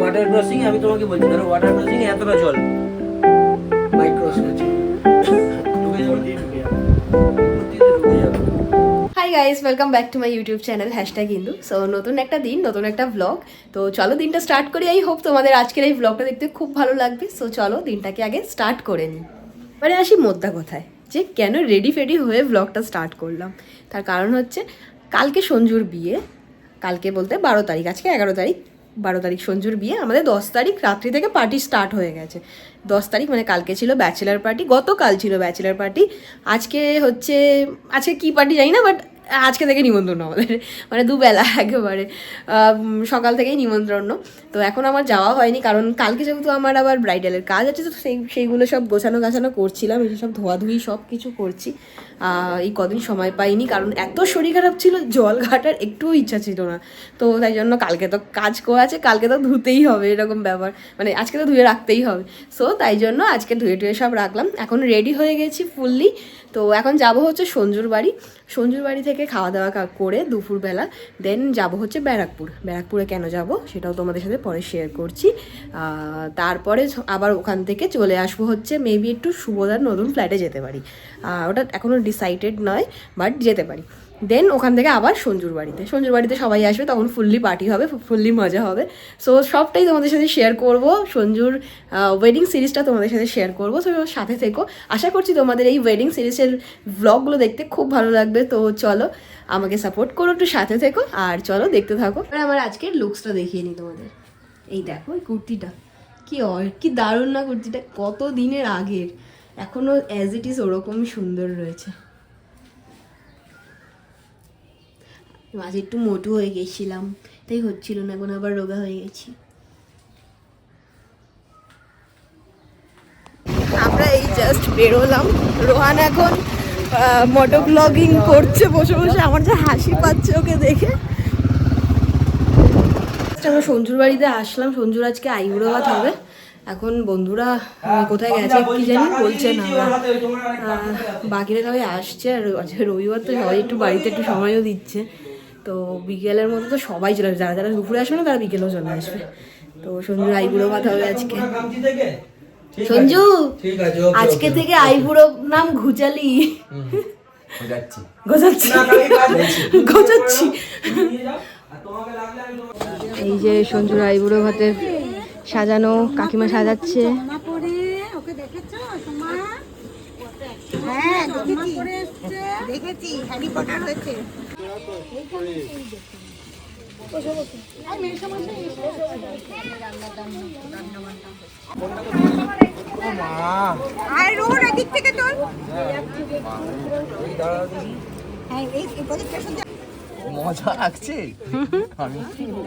Water crossing আমি তোমাকে বলছি, ধরো ওয়াটার ক্রসিং এতটা জল। Hi guys welcome back to my YouTube channel hashtag Hindu so নতুন একটা দিন, নতুন একটা ভ্লগ তো চলো, দিনটা স্টার্ট করি। আই হোপ তোমাদের আজকের এই ভ্লগটা দেখতে খুব ভালো লাগবে। সো চলো, দিনটাকে আগে স্টার্ট করে নিই। এবারে আসি মোদ্দা কথায়। যে কেন রেডি ফেডি হয়ে ভ্লগটা স্টার্ট করলাম। তার কারণ হচ্ছে কালকে সঞ্জুর বিয়ে, কালকে বলতে বারো তারিখ, আজকে এগারো তারিখ, বারো তারিখ সঞ্জুর বিয়ে, আমাদের দশ তারিখ রাত্রি থেকে পার্টি স্টার্ট হয়ে গেছে। দশ তারিখ মানে কালকে ছিল ব্যাচেলার পার্টি গতকাল ছিল ব্যাচেলার পার্টি আজকে হচ্ছে, আজকে কী পার্টি জানি না বাট আজকে থেকে নিমন্ত্রণ আমাদের। মানে দুবেলা একেবারে। সকাল থেকেই নিমন্ত্রণ। তো এখন আমার যাওয়া হয়নি, কারণ কালকে যেহেতু আমার আবার ব্রাইডালের কাজ আছে, তো সেই, সেইগুলো সব গোছানো গাছানো করছিলাম, এই সব ধোয়াধুয়ি সব কিছু করছি। এই কদিন সময় পাইনি, কারণ এত শরীর খারাপ ছিল, জল ঘাটার একটুও ইচ্ছা ছিল না। তো তাই জন্য কালকে তো কাজ করে আছে, কালকে তো ধুতেই হবে, এরকম ব্যাপার। মানে আজকে তো ধুয়ে রাখতেই হবে। সো তাই জন্য আজকে ধুয়ে টুয়ে সব রাখলাম। এখন রেডি হয়ে গেছি ফুললি তো এখন যাব হচ্ছে সঞ্জুর বাড়ি। সঞ্জুর বাড়ি থেকে খাওয়া দাওয়া করে দুপুরবেলা দেন যাব হচ্ছে ব্যারাকপুর। ব্যারাকপুরে কেন যাব সেটাও তোমাদের সাথে পরে শেয়ার করছি। তারপরে আবার ওখান থেকে চলে আসব হচ্ছে মেবি একটু শুভদার নতুন ফ্ল্যাটে যেতে পারি। ওটা এখনও ডিসাইডেড নয় বাট যেতে পারি। দেন ওখান থেকে আবার সঞ্জুর বাড়িতে। সঞ্জুর বাড়িতে সবাই আসবে, তখন ফুললি পার্টি হবে ফুললি মজা হবে। সো সবটাই তোমাদের সাথে শেয়ার করব। সঞ্জুর ওয়েডিং সিরিজটা তোমাদের সাথে শেয়ার করব। তো সাথে থেকো। আশা করছি তোমাদের এই ওয়েডিং সিরিজের ব্লগগুলো দেখতে খুব ভালো লাগবে। তো চলো, আমাকে সাপোর্ট করো একটু সাথে থেকো। আর চলো, দেখতে থাকো। আর আমার আজকের লুকসটা দেখিয়ে নিই তোমাদের। এই দেখো, এই কুর্তিটা। কি অ- কি দারুণ না কুর্তিটা। কত দিনের আগের। এখনও অ্যাজ ইট ইজ ওরকমই সুন্দর রয়েছে। মাঝে একটু মোটু হয়ে গেছিলাম তাই হচ্ছিল না এখন আবার রোগা হয়ে গেছি। আমরা এই জাস্ট বেরোলাম। রোহান এখন মোটো ব্লগিং করছে বসে বসে আমার যে হাসি পাচ্ছে ওকে দেখে। আমরা সঞ্জুর বাড়িতে আসলাম সঞ্জুর আজকে আইবুড়ো ভাত হবে। এখন বন্ধুরা কোথায় গেছে কি জানি বলছে না বাকিরা সবাই আসছে আর রবিবার তো সবাই একটু বাড়িতে একটু সময়ও দিচ্ছে। তো বিকেলের মতো তো সবাই চলে আসবে। যারা যারা দুপুরে আসবে না তারা বিকেলেও চলে আসবে। তো সঞ্জুর আইবুড়ো কথা হবে আজকে। সঞ্জু ঠিক আছে ওকে আজকে থেকে আইবুড়ো নাম ঘুচালি। যাচ্ছি গোছাচ্ছি গোছাচ্ছি এই যে সঞ্জুর আইবুড়ো ভাতের সাজানো কাকিমা সাজাচ্ছে জামা পরে ওকে দেখেছ তোমা হ্যাঁ দেখেছি দেখেছি হ্যারি পটার হয়েছে আর থেকে হ্যাঁ মজা লাগছে?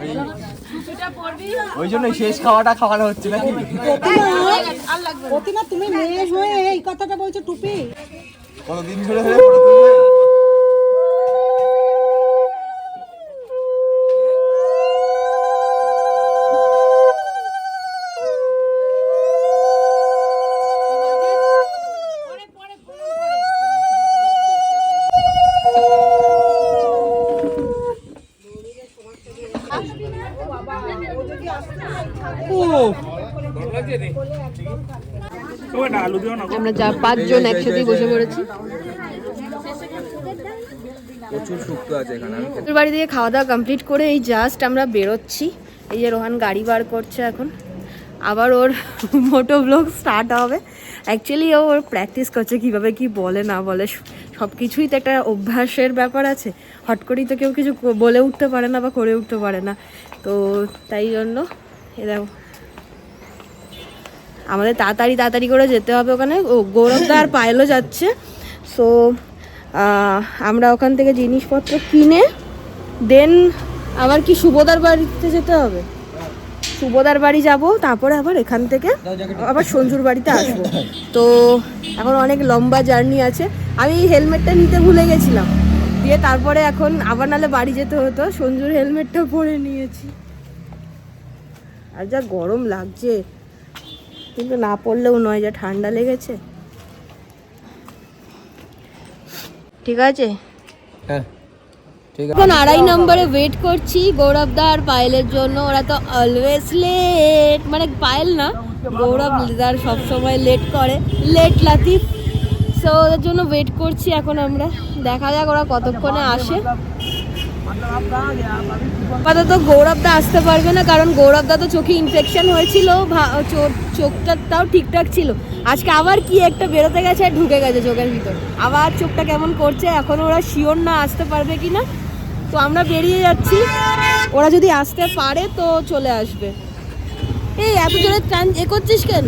ওই- ওই জন্য শেষ খাওয়াটা খাওয়ানো হচ্ছে নাকি? প্রতিমা তুমি মেয়ে হয়ে এই কথাটা বলছো টুপি? কতদিন ধরে আমরা যা পাঁচজন একসাথেই বসে পড়েছি। ওর বাড়ি থেকে খাওয়া দাওয়া কমপ্লিট করে এই জাস্ট আমরা বেরোচ্ছি। এই যে রোহান গাড়ি বার করছে এখন। আবার ওর মোটো ব্লগ স্টার্ট হবে। অ্যাকচুয়ালি ও ওর প্র্যাকটিস করছে কীভাবে কি বলে না বলে। সব কিছুই তো একটা অভ্যাসের ব্যাপার আছে। হট করেই তো কেউ কিছু বলে উঠতে পারে না বা করে উঠতে পারে না। তো তাই জন্য এ দেখো। আমাদের তাড়াতাড়ি তাড়াতাড়ি করে যেতে হবে ওখানে। ও গৌরবদা আর পায়েলও যাচ্ছে। সো আমরা ওখান থেকে জিনিসপত্র কিনে দেন আবার কি সুবোদার বাড়িতে যেতে হবে? সুবোদার বাড়ি যাব, তারপরে আবার এখান থেকে আবার সঞ্জুর বাড়িতে আসব। তো, এখন অনেক লম্বা জার্নি আছে। আমি হেলমেটটা নিতে ভুলে গেছিলাম। দিয়ে তারপরে এখন আবার নালে বাড়ি যেতে হতো। সঞ্জুর হেলমেটটা পরে নিয়েছি। আর যা গরম লাগছে। কিন্তু না পড়লেও নয় যা ঠান্ডা লেগেছে। ঠিক আছে? হ্যাঁ এখন আড়াই নম্বরে ওয়েট করছি গৌরব দা আর পায়েলের জন্য। ওরা তো অলওয়েজ লেট মানে পায়েল না গৌরব দার সবসময় লেট করে। লেট লাতিফ। সো ওদের জন্য ওয়েট করছি এখন আমরা। দেখা যাক ওরা কতক্ষণে আসে। আপাতত গৌরব দা আসতে পারবে না, কারণ গৌরব দা তো চোখে ইনফেকশন হয়েছিল চোখটা তাও ঠিকঠাক ছিল। আজকে আবার কি একটা বেরোতে গেছে আর ঢুকে গেছে চোখের ভিতর। আবার চোখটা কেমন করছে, এখন ওরা শিওর না আসতে পারবে কি না তো আমরা বেরিয়ে যাচ্ছি। ওরা যদি আসতে পারে তো চলে আসবে। এই এত জোরে এ করছিস কেন?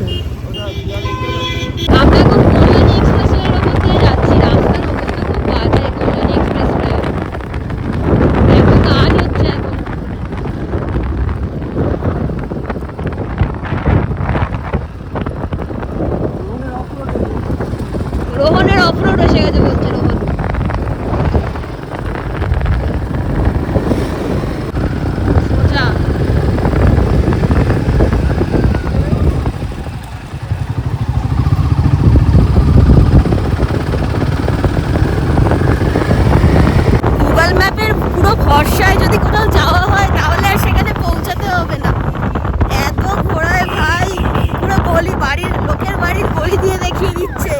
আমরা এখন কল্যাণী এক্সপ্রেসওয়ের ওপর দিয়ে যাচ্ছি রাস্তার অবস্থা খুব বাজে কল্যাণী এক্সপ্রেসওয়ে এত কাজ হচ্ছে এখন রোহনের অফরোড এসে গেছে বলছে রোহন সোজা গুগল ম্যাপের পুরো ভরসায় যদি কোথাও যাওয়া হয় তাহলে আর সেখানে পৌঁছাতে হবে না এত ঘোরায় ভাই পুরো গলি বাড়ির লোকের বাড়ির গলি দিয়ে দেখিয়ে দিচ্ছে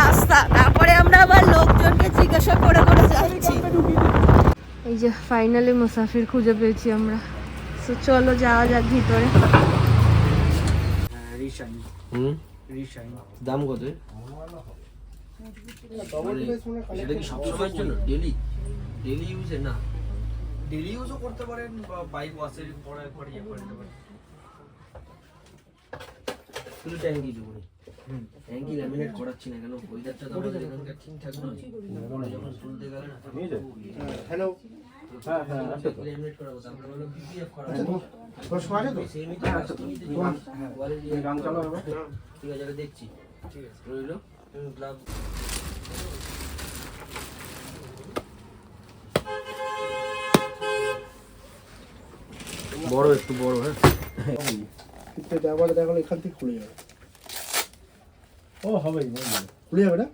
রাস্তা। তারপরে আমরা আবার লোকজনকে জিজ্ঞাসা করে করে যাচ্ছি। এই যে ফাইনালি মুসাফির খুঁজে পেয়েছি আমরা। তো চলো যাওয়া যাক ভিতরে। রিশাইন। দাম কত? এর? কি সবসময়ের জন্য? ডেলি ডেলি ইউজে না। ডেলি ইউজও করতে পারেন বা বাইক ওয়াশের পরে পরে ইয়ে করে পারেন। শুধু ট্যাঙ্কি জুড়ে ট্যাঙ্কি ল্যামিনেট করাচ্ছি না কেন? ওয়েদারটা তো আমাদের এখানকার ঠিকঠাক নয়। যখন তুলতে গেলে না হ্যালো হ্যাঁ হ্যাঁ ল্যামিনেট করাবো তারপরে করাবো। হ্যাঁ আচ্ছা। হ্যাঁ ঠিক আছে আমি দেখছি। ঠিক আছে। রইল। গ্লাভ বড় একটু বড় হ্যাঁ। কিন্তু দেওয়ালে দেখালে এখান থেকে খুলে যাবে। ও হবে খুলে যাবে না?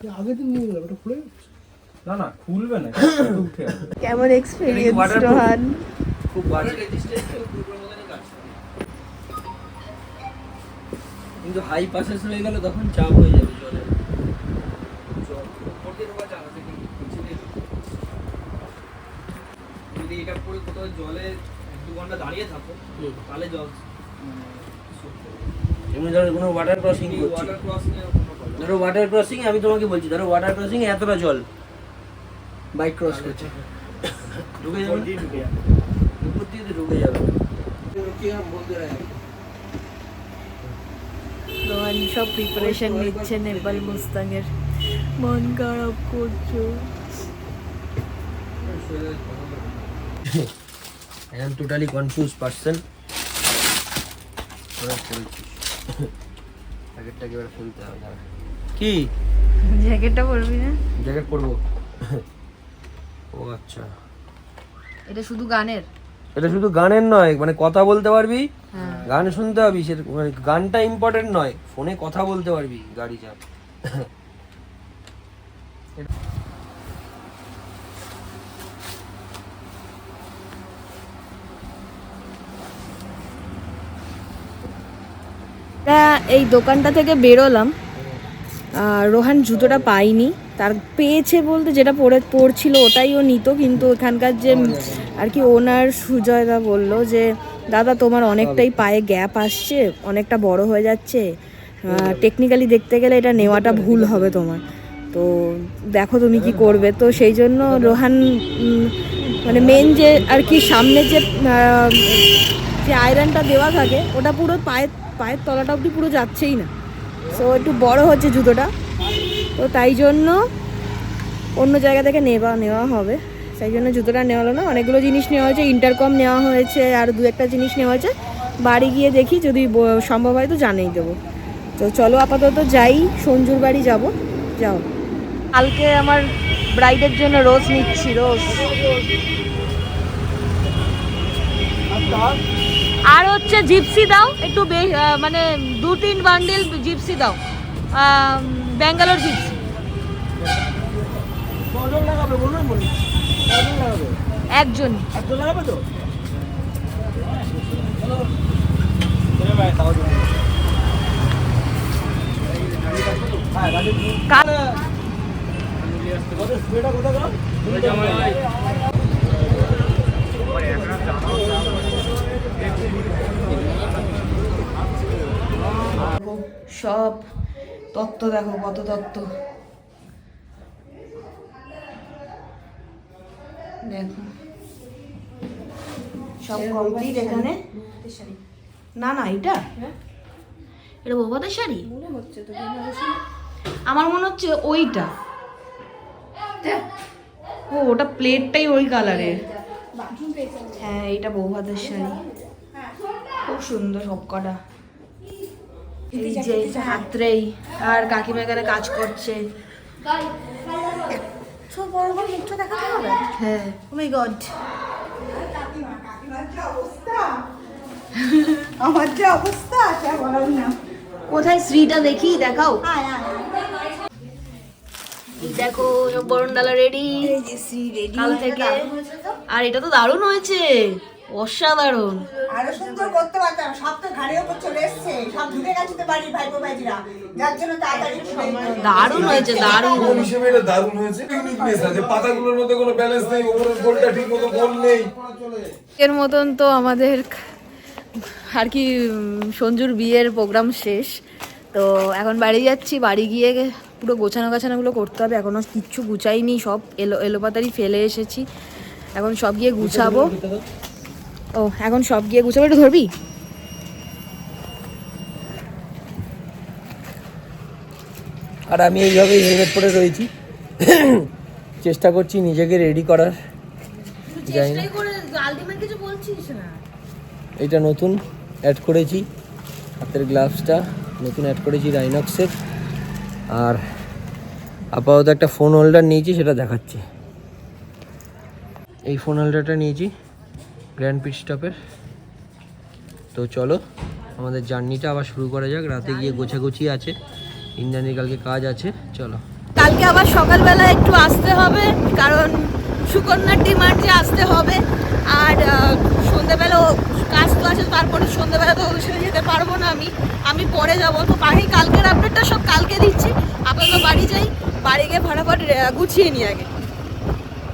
এ আগের দিন নিয়ে গেলাম এটা খুলে না না খুলবে না কেমন এক্সপিরিয়েন্স রোহান? খুব বাজে কিন্তু হাই পাসেস হয়ে গেলে তখন চাপ হয়ে যাবে জলে। যদি এটা পরে কোথাও জলে দু ঘণ্টা দাঁড়িয়ে থাকো তাহলে জল এমনি ধরো কোনো ওয়াটার ক্রসিং ক্রসিং ধরো ওয়াটার ক্রসিং আমি তোমাকে বলছি ধরো ওয়াটার ক্রসিং এতটা জল বাইক ক্রস করছে। ঢুকে যাবে? না? উপর দিয়ে তো ঢুকে যাবে। রোহান সব প্রিপারেশন নিচ্ছে নেপাল মুস্তাঙের মন খারাপ করছ। I am totally confused person. জ্যাকেটটাকে এবার খুলতে হবে। কি? জ্যাকেটটা পরবি না? জ্যাকেট পরবো। ও আচ্ছা। এটা শুধু গানের? এটা শুধু গানের নয় মানে কথা বলতে পারবি হ্যাঁ। গান শুনতে পারবি সেটা মানে গানটা ইম্পর্টেন্ট নয় ফোনে কথা বলতে পারবি গাড়ি চাপ তা এই দোকানটা থেকে বেরোলাম। রোহান জুতোটা পাইনি তার পেয়েছে বলতে যেটা পরে পড়ছিল ওটাই ও নিত, কিন্তু এখানকার যে আর কি ওনার সুজয়দা বলল যে, দাদা, তোমার অনেকটাই পায়ে গ্যাপ আসছে, অনেকটা বড় হয়ে যাচ্ছে। টেকনিক্যালি দেখতে গেলে এটা নেওয়াটা ভুল হবে তোমার। তো দেখো তুমি কি করবে। তো সেই জন্য রোহান মানে মেন যে আর কি সামনে যে যে আয়রনটা দেওয়া থাকে, ওটা পুরো পায়ের পায়ের তলাটা অবধি পুরো যাচ্ছেই না। সো একটু বড় হচ্ছে জুতোটা। তো তাই জন্য অন্য জায়গা থেকে নেওয়া নেওয়া হবে। সেই জন্য জুতোটা নেওয়া হলো না। অনেকগুলো জিনিস নেওয়া হয়েছে ইন্টারকম নেওয়া হয়েছে আর দু একটা জিনিস নেওয়া হয়েছে। বাড়ি গিয়ে দেখি যদি ব- সম্ভব হয় তো জানিয়ে দেবো। তো চলো আপাতত যাই সঞ্জুর বাড়ি যাব। যাও। কালকে আমার ব্রাইডের জন্য রোজ নিচ্ছি রোজ আর হচ্ছে জিপসি দাও একটু মানে দু তিন বান্ডিল জিপসি দাও। ব্যাঙ্গালোর জিপসি। একজন। কোথায় সব তত্ত্ব দেখো কত তত্ত্ব। দেখো। সব কমপ্লিট এখানে? না না এটা? এটা বৌভাতের শাড়ি? আমার মনে হচ্ছে ওইটা। ও ওটা প্লেটটাই ওই কালারের হ্যাঁ এইটা বৌভাতের শাড়ি। খুব সুন্দর সব কটা এই যে হাতরেই আর কাকিমা এখানে কাজ করছে। হ্যাঁ। ও মাই গড আমার যে অবস্থা না। কোথায় শ্রীটা দেখি দেখাও। দেখো বরণ ডালা রেডি। কাল থেকে। আর এটা তো দারুণ হয়েছে। অসাধারণ। আরও সুন্দর করতে পারতাম। সব তো ঘাড়ের উপর চলে এসছে। সব ঢুকে গেছে তো বাড়ির ভাইপো ভাইজিরা। যার জন্য তাড়াতাড়ি সময় দারুণ হয়েছে দারুণ হিসেবে এটা দারুণ হয়েছে। ইউনিকনেস আছে? পাতাগুলোর মধ্যে কোনো ব্যালেন্স নেই ওপরের গোলটা ঠিক মতো গোল নেই। এর মতন তো আমাদের আর কি সঞ্জুর বিয়ের প্রোগ্রাম শেষ। তো এখন বাড়ি যাচ্ছি বাড়ি গিয়ে পুরো গোছানো গাছানোগুলো করতে হবে। এখনও কিচ্ছু গুছাইনি সব এলো এলোপাতারি ফেলে এসেছি। এখন সব গিয়ে গুছাবো। ও এখন সব গিয়ে গুছাবো একটু ধরবি? আর আমি এইভাবে হেলমেট পরে রয়েছি। চেষ্টা করছি নিজেকে রেডি করার। বলছিস না। এটা নতুন অ্যাড করেছি। হাতের গ্লাভসটা নতুন অ্যাড করেছি রাইনক্সের আর আপাতত একটা ফোন হোল্ডার নিয়েছি সেটা দেখাচ্ছি। এই ফোন হোল্ডারটা নিয়েছি। গ্র্যান্ড পিট স্টপের তো চলো আমাদের জার্নিটা আবার শুরু করা যাক। রাতে গিয়ে গোছাগুছি আছে। ইন্দ্রাণীর কালকে কাজ আছে। চলো। কালকে আবার সকালবেলা একটু আসতে হবে কারণ সুকন্যার ডিমান্ডে আসতে হবে আর আহ, কাজ তো আছে তারপরে সন্ধেবেলা তো অনুষ্ঠানে যেতে পারব না আমি। আমি পরে যাব। তো বাড়ি কালকের আপডেটটা সব কালকে দিচ্ছি। আপাতত বাড়ি যাই বাড়ি গিয়ে ফটাফট আহ, গুছিয়ে নিই আগে।